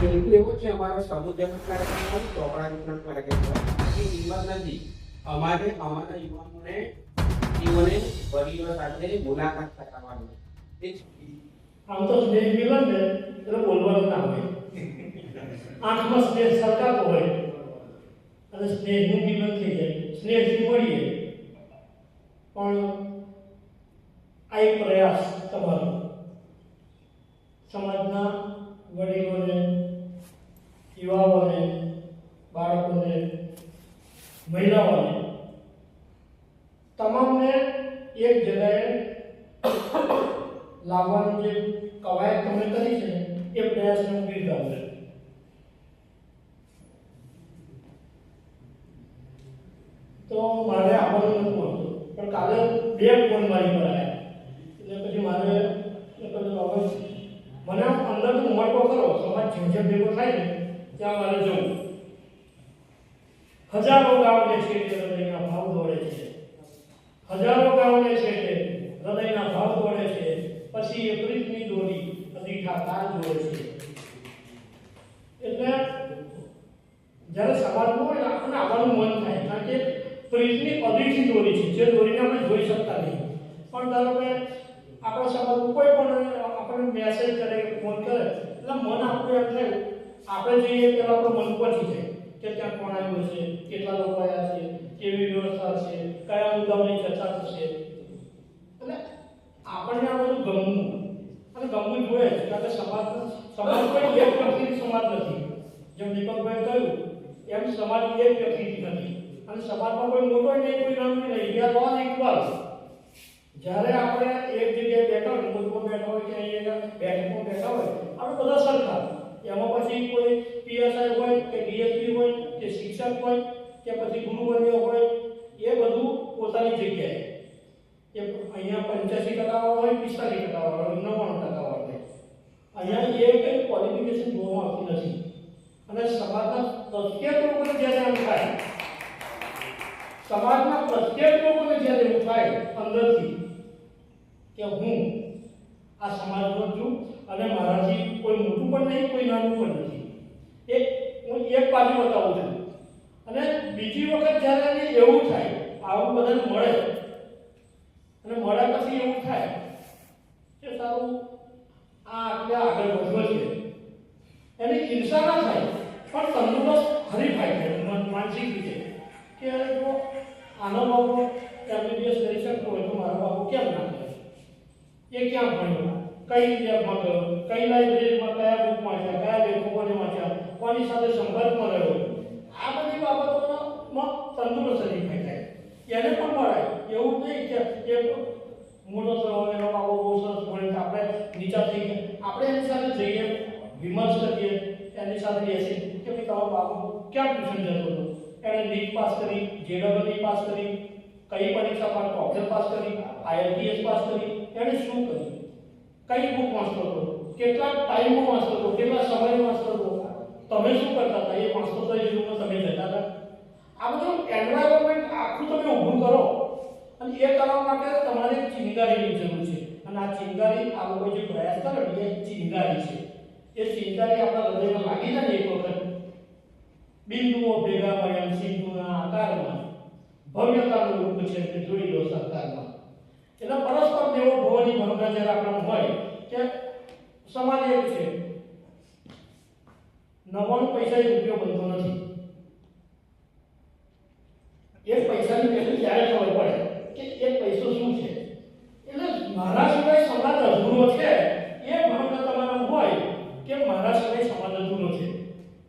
હેતુ એવો છે, અમારો સમુદ્રનો કાર્યક્રમ ચોપડા વિતરણ કાર્યક્રમ એ હિંમત નથી. અમારે, અમારા યુવાનોને, યુવાને વડીલો સાથે મુલાકાત કરાવવાની. એ આમ તો સ્નેહ મિલન ને એટલે બોલવાનું ના હોય આંખમાં સ્નેહ સરકાતો હોય. અને સ્નેહનું મિલન થઈ જાય. સ્નેહથી મળીએ. પણ આ એક પ્રયાસ તમારો. સમાજના વડીલોને યુવાઓને, બાળકોને, મહિલાઓને તમામને એક જગ્યાએ લાવવાની જે કવાયત તમે કરી છે એ પ્રયાસને બિરદાવું છું. તો મારે આવવાનું નથી હતું પણ કાલે બે ફોન મારી પર આવ્યા એટલે પછી મારે એટલે પછી હવે મને આમ અંદરથી ઉમળકો ખરો સમાજ જેમ જેમ ભેગો થાય ને ત્યાં મારે જવું હજારો ગામને છે તે હૃદયના ભાવ દોડે છે. હજારો ગામને છે તે હૃદયના ભાવ દોડે છે. પછી એ પ્રીતની દોરી અદીઠા તાર દોડે છે. એટલે જ્યારે સમાજમાં હોય આપણને આવવાનું મન થાય, કારણ કે પ્રીતની અદીઠી દોરી છે. જે દોરીને આપણે જોઈ શકતા નહીં. પણ ધારો કે આપણા સવાર કોઈ પણ આપણને મેસેજ કરે ફોન કરે, એટલે મન આપણું થાય આપણે જઈએ પેલા આપણું મન પહોંચી જાય. કે ત્યાં કોણ આવ્યું છે કેટલા લોકો આવ્યા છે, કેવી વ્યવસ્થા છે, કયા મુદ્દાઓની ચર્ચા થશે. એટલે આપણને આ બધું ગમવું. અને ગમવું જોઈએ જ, કારણ કે સમાજ સમાજ કોઈ એક વ્યક્તિની સમાજ નથી. જેમ દીપકભાઈ કહ્યું, એમ સમાજ એક વ્યક્તિની નથી. અને સમાજમાં કોઈ મોટો નહીં કોઈ નાનું નહીં વી આર ઓલ ઇક્વલ જ્યારે આપણે એક જગ્યાએ બેઠા હોય મોટમાં બેઠા હોય, કે અહીંયા બેઠકમાં બેઠા હોય, આપણે બધા સરખા. એમાં પછી કોઈ પીએસઆઈ હોય કે ડીએસપી હોય કે શિક્ષક હોય કે પછી ગુરુવર્ય હોય, એ બધું પોતાની જગ્યાએ. એ અહીંયા પંચ્યાસી ટકા હોય, પિસ્તાલીસ ટકા હોય, નવ્વાણું ટકા હોય. અહીંયા એ કંઈ ક્વોલિફિકેશન જોવામાં આવતી નથી. અને સમાજના પ્રત્યેક લોકોને જ્યારે એમ થાય, સમાજના પ્રત્યેક લોકોને જ્યારે એવું થાય અંદરથી, કે હું આ સમાજનો છું અને મારાથી કોઈ મોટું પણ નહીં, કોઈ નાનું પણ નથી. એક, હું એક બાજુ બતાવું છું. અને બીજી વખત જ્યારે એવું થાય, આવું બધાને મળે, અને મળ્યા પછી એવું થાય, કે સારું, આ આટલે આગળ વધ્યો છે. એની હિંસા ના થાય, પણ તંદુરસ્ત હરીફાઈ થાય, મન- માનસિક રીતે. કે જો આનો બાબો, એમબીબીએસ કરી શકતો હોય તો મારો બાબો કેમ ના કરે? એ ક્યાં ભણ્યો? કઈ લેબમાં ગયો કઈ લાઇબ્રેરીમાં કયા બુક વાંચ્યા કયા લેખકોને વાંચ્યા કોની સાથે સંપર્કમાં રહ્યો આ બધી બાબતોમાં તંદુરસ્ત હરીફાઈ થાય એને પણ મળાય એવું નહીં કે એક મોટો થયો એનો બાબો બહુ સરસ ભણે છે આપણે નીચા થઈ ગયા આપણે એની સાથે જઈએ વિમર્શ કરીએ એની સાથે બેસી કે ભાઈ તમારો બાબો ક્યાં ટ્યુશન જતો હતો એણે નીટ પાસ કરી જેડબલઈ પાસ કરી કઈ પરીક્ષા પાસ ટોફેલ પાસ કરી આઈએલટીએસ પાસ કરી એણે શું કર્યું કઈ બુક વાંચતો હતો? કેટલા ટાઈમમાં વાંચતો હતો? કેટલા સમય વાંચતો હતો? તમે શું કરતા હતા? એ વાંચતો હતો એ તમે જતા હતા. આ બધું એન્વાયરમેન્ટ આખું તમે ઊભું કરો. અને એ કરવા માટે તમારે ચિંગારીની જરૂર છે. અને આ ચિંગારી આ લોકો જે પ્રયાસ કરે એ ચિંગારી છે. એ ચિંગારી આપણા હૃદયમાં લાગી જાય એક વખત. બિંદુઓ ભેગા મળ્યા સિંધુના આકારમાં. ભવ્યતાનું રૂપ છે તે જોઈ લો સરકારમાં. એટલે પરસ્પર દેવો ભવની ભાવના જ્યારે આપણામાં હોય, કે સમાજ એવું છે. નવ્વાણું પૈસા એ રૂપિયો બનતો નથી. એક પૈસાની વેલ્યુ ત્યારે ખબર પડે કે એક પૈસો શું છે. એટલે મારા સિવાય સમાજ અધૂરો છે, એ ભાવના તમારા હોય કે મારા સિવાય સમાજ અધૂરો છે.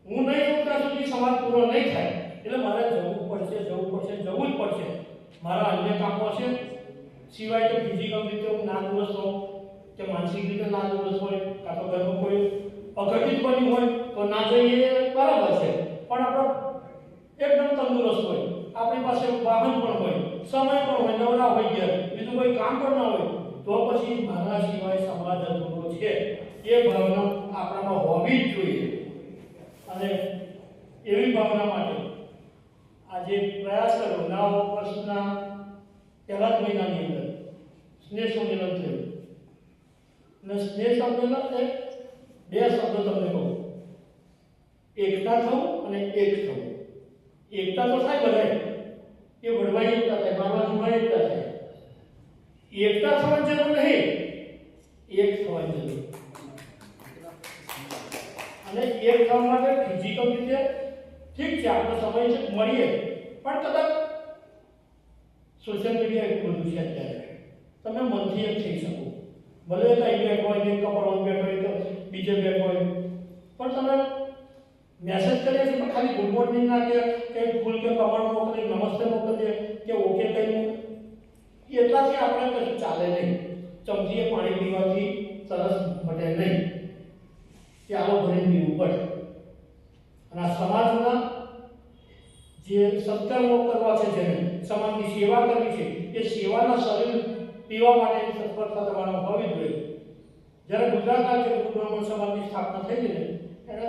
હું નહીં જોઉં ત્યાં સુધી સમાજ પૂરો નહીં થાય. એટલે મારે જવું પડશે જવું પડશે, જવું જ પડશે. મારા અન્ય કામો છે સિવાય કે ફિઝિકલ રીતે હું ના દુરસ્ત હોઉં કે માનસિક રીતે ના દુરસ્ત હોય, કાં તો ઘરમાં કોઈ અઘટિત બન્યું હોય, તો ના જઈએ બરાબર છે. પણ આપણો એકદમ તંદુરસ્ત હોય, આપણી પાસે વાહન પણ હોય, સમય પણ હોય, નવરા હોય ગયા બીજું કોઈ કામ પણ ના હોય, તો પછી મારા સિવાય સમાજ અધૂરો છે. એ ભાવના આપણામાં હોવી જ જોઈએ. અને એવી ભાવના માટે આજે પ્રયાસ કર્યો નવ વર્ષના પહેલા જ મહિનાની અંદર. સ્નેહ સંમેલન થયું. અને સ્નેહ સંમેલન એ બે શબ્દો તમને કહું. એકતા થવું અને એક થવું. એકતા તો થાય બધાય. એ વડવાઈ એકતા થાય જુમા એકતા થાય. એકતા થવાની જરૂર નહીં. એક થવાની જરૂર. અને એક થવા માટે ફિઝિકલ રીતે ઠીક છે, આપણો સમય છે, મળીએ. પણ કદાચ સોશિયલ મીડિયા એટલું બધું છે અત્યારે. તમે મનથી એક થઈ શકો. ભલે કઈ બેઠ હોય કે કપડો બેટ હોય કે બીજે બેટ હોય. પણ તમે મેસેજ કરીએ છીએ, પણ ખાલી ગુડ મોર્નિંગ ના કે કંઈ ફૂલ કે કમળ મોકલી નમસ્તે મોકલીએ, કે ઓકે કહી એટલાથી આપણે કશું ચાલે નહીં. ચમચીએ પાણી પીવાથી સરસ મટે નહીં. કે આવો ભરીને પીવું પડે અને આ સમાજના જે સત્કર્મો કરવા છે, જેને સમાજની સેવા કરવી છે, એ સેવાના શરીર પીવા માટેની તત્પરતા તમારામાં હોવી જોઈએ જ્યારે ગુજરાત રાજ્ય બ્રાહ્મણ સમાજની સ્થાપના થઈ ગઈ ને, એને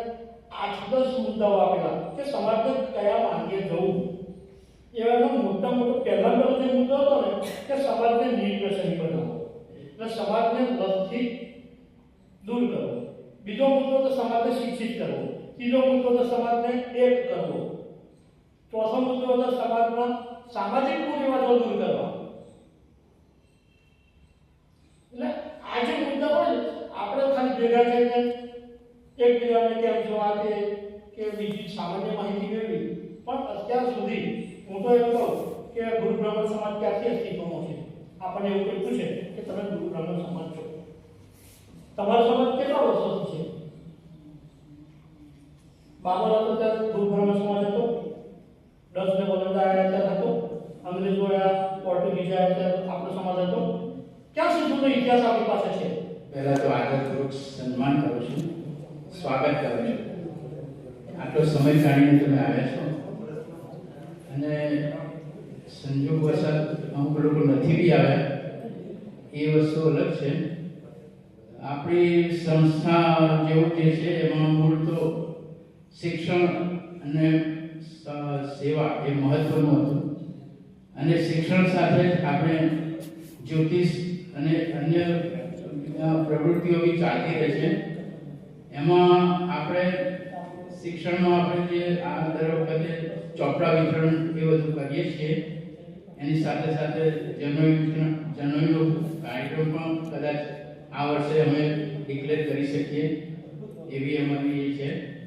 આઠ દસ મુદ્દાઓ આપેલા કે સમાજને કયા માર્ગે જવું. એવાનો મોટા મોટો પહેલા પહેલો જે મુદ્દો હતો ને, કે સમાજને નિર્વ્યસની બનાવો એટલે સમાજને લતથી દૂર કરવો. બીજો મુદ્દો તો સમાજને શિક્ષિત કરવો. ત્રીજો મુદ્દો તો સમાજને એક કરવો. ચોથો મુદ્દો હતો સમાજમાં સામાજિક કુરિવાજો દૂર કરવા. એટલે આ જે હોય આપણે ખાલી ભેગા થઈને એકબીજાને કેમ છો કે બીજી સામાન્ય માહિતી મેળવી. પણ અત્યાર સુધી હું તો એમ કહું કે ગુરુ બ્રાહ્મણ સમાજ ક્યાંથી અસ્તિત્વમાં છે? આપણને એવું કોઈ પૂછે કે તમે ગુરુ બ્રાહ્મણ સમાજ છો. તમારો સમાજ કેટલા વર્ષોથી છે? બાબર હતો ત્યારે ગુરુ બ્રાહ્મણ સમાજ હતો દસ ને વલંદા આવ્યા ત્યારે હતો અંગ્રેજો આવ્યા પોર્ટુગીઝ આવ્યા ત્યારે આપણો સમાજ હતો ક્યાં ઇતિહાસ આપણી પાસે છે? પહેલા તો આદરપૂર્વક સન્માન કરું છું. સ્વાગત કરું છું. આટલો સમય કાઢીને તમે આવ્યા છો. અને સંજોગ વસાત અમુક લોકો નથી બી આવ્યા. એ વસ્તુ અલગ છે. આપણી સંસ્થા જેવું જે છે, એમાં મૂળ તો શિક્ષણ અને સેવા એ મહત્વનું હતું. અને શિક્ષણ સાથે આપણે જ્યોતિષ અને અન્ય પ્રવૃત્તિઓ બી ચાલતી રહે છે. એમાં આપણે શિક્ષણમાં આપણે જે આ દર વખતે ચોપડા વિતરણ એ બધું કરીએ છીએ. એની સાથે સાથે જનોય જનોઈનો કાર્યક્રમ પણ કદાચ આ વર્ષે અમે ડિક્લેર કરી શકીએ. એવી અમારી છે.